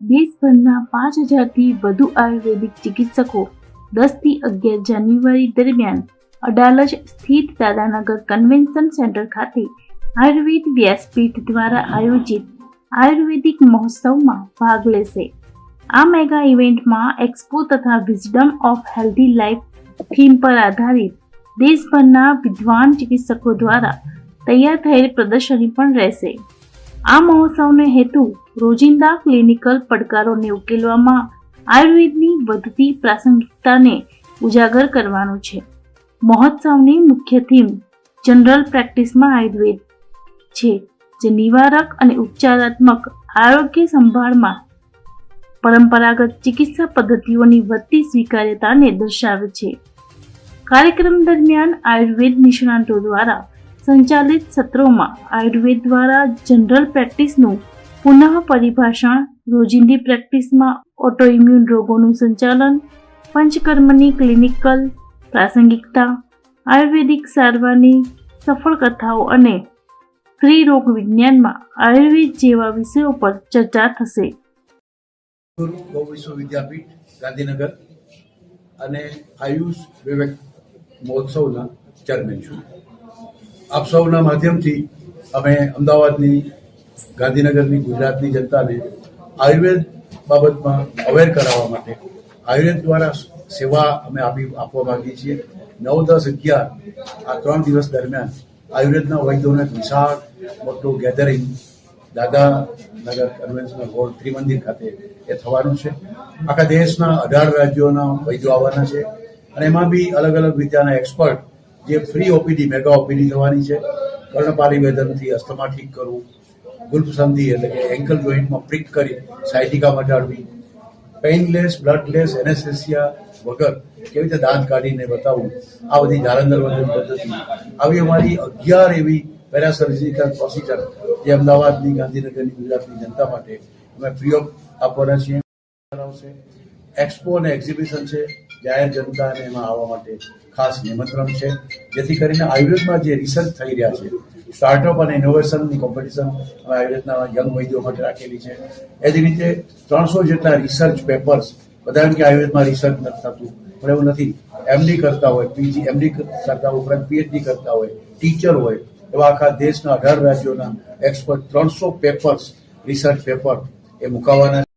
દેશભરના પાંચ હજારથી વધુ આયુર્વેદિક ચિકિત્સકો દસથી અગિયાર જાન્યુઆરી દરમિયાન અડાલજ સ્થિત દાદાનગર કન્વેન્શન સેન્ટર ખાતે આયુર્વેદ વ્યાસપીઠ દ્વારા આયોજિત આયુર્વેદિક મહોત્સવમાં ભાગ લેશે. આ મેગા ઇવેન્ટમાં એક્સપો તથા wisdom of healthy life theme પર આધારિત દેશભરના વિદ્વાન ચિકિત્સકો દ્વારા તૈયાર થયેલ પ્રદર્શની પણ રહેશે. આ મહોત્સવનો હેતુ રોજિંદા ક્લિનિકલ પડકારોને ઉકેલવામાં આયુર્વેદની વધતી પ્રાસંગિકતાને ઉજાગર કરવાનો છે. મહોત્સવની મુખ્ય થીમ જનરલ પ્રેક્ટિસમાં આયુર્વેદ છે, જે નિવારક અને ઉપચારાત્મક આરોગ્ય સંભાળમાં પરંપરાગત ચિકિત્સા પદ્ધતિઓની વધતી સ્વીકાર્યતાને દર્શાવે છે. કાર્યક્રમ દરમિયાન આયુર્વેદ નિષ્ણાતો દ્વારા સંચાલિત સત્રોમાં આયુર્વેદ દ્વારા જનરલ પ્રેક્ટિસનું પુનઃ પરિભાષણ, રોજિંદી પ્રેક્ટિસમાં ઓટોઇમ્યુન રોગોનું સંચાલન, પંચકર્મની ક્લિનિકલ પ્રાસંગિકતા, આયુર્વેદિક સારવારની સફળ કથાઓ અને સ્ત્રી રોગ વિજ્ઞાનમાં આયુર્વેદ જેવા વિષયો પર ચર્ચા થશે. ગુરુ ગૌ વિશ્વ વિદ્યાપીઠ ગાંધીનગર અને આયુષ વિવેક મહોત્સવના ચેરમેન છું. આપ સૌના માધ્યમથી અમે અમદાવાદની, ગાંધીનગરની, ગુજરાતની જનતાને આયુર્વેદ બાબતમાં અવેર કરાવવા માટે, આયુર્વેદ દ્વારા સેવા અમે આપી, આપવા માગીએ છીએ. નવ દસ અગિયાર આ ત્રણ દિવસ દરમિયાન આયુર્વેદના વૈદ્યોને વિશાળ મોટું gathering Dadanagar conventional hall Trimandir ખાતે એ થવાનું છે. આખા દેશના અઢાર રાજ્યોના વૈદ્યો આવવાના છે અને એમાં બી અલગ અલગ વિદ્યાના એક્સપર્ટ જે ફ્રી ઓપીડી મેગા ઓપીડી થવાની છે કર્ણપાલી વેદનથી અસ્થમા ઠીક કરવું ગુલ્ફ સંધિ એટલે કે એન્કલ જોઈન્ટમાં પ્રિક કરી સાયટિકા મટાડવી પેઇનલેસ બ્લડલેસ એનેસ્થેસિયા વગર કેવી રીતે દાંત કાઢીને બતાવવું, આ બધી જાલંધર વજન પદ્ધતિ. આવી અમારી અગિયાર એવી પેરાસર્જિકલ પ્રોસિજર જે અમદાવાદની, ગાંધીનગરની, ગુજરાતની જનતા માટે અમે ફ્રી ઓફ આપવાના છીએ. એક્સપો અને એક્ઝિબિશન છે. જાહેર જનતાને એમાં આવવા માટે ખાસ નિમંત્રણ છે. જેથી કરીને આયુર્વેદમાં જે રિસર્ચ થઈ રહ્યા છે સ્ટાર્ટઅપ અને ઇનોવેશનની કોમ્પિટિશન અમે આયુર્વેદના યંગ વૈદ્યો માટે રાખેલી છે. એ જ રીતે ત્રણસો જેટલા રિસર્ચ પેપર્સ બધા એમ કે આયુર્વેદમાં રિસર્ચ નથી થતું, પણ એવું નથી. એમડી કરતા હોય પીજી એમડી કરતા ઉપરાંત પીએચડી કરતા હોય ટીચર હોય, એવા આખા દેશના અઢાર રાજ્યોના એક્સપર્ટ ત્રણસો પેપર્સ રિસર્ચ પેપર એ મુકાવાના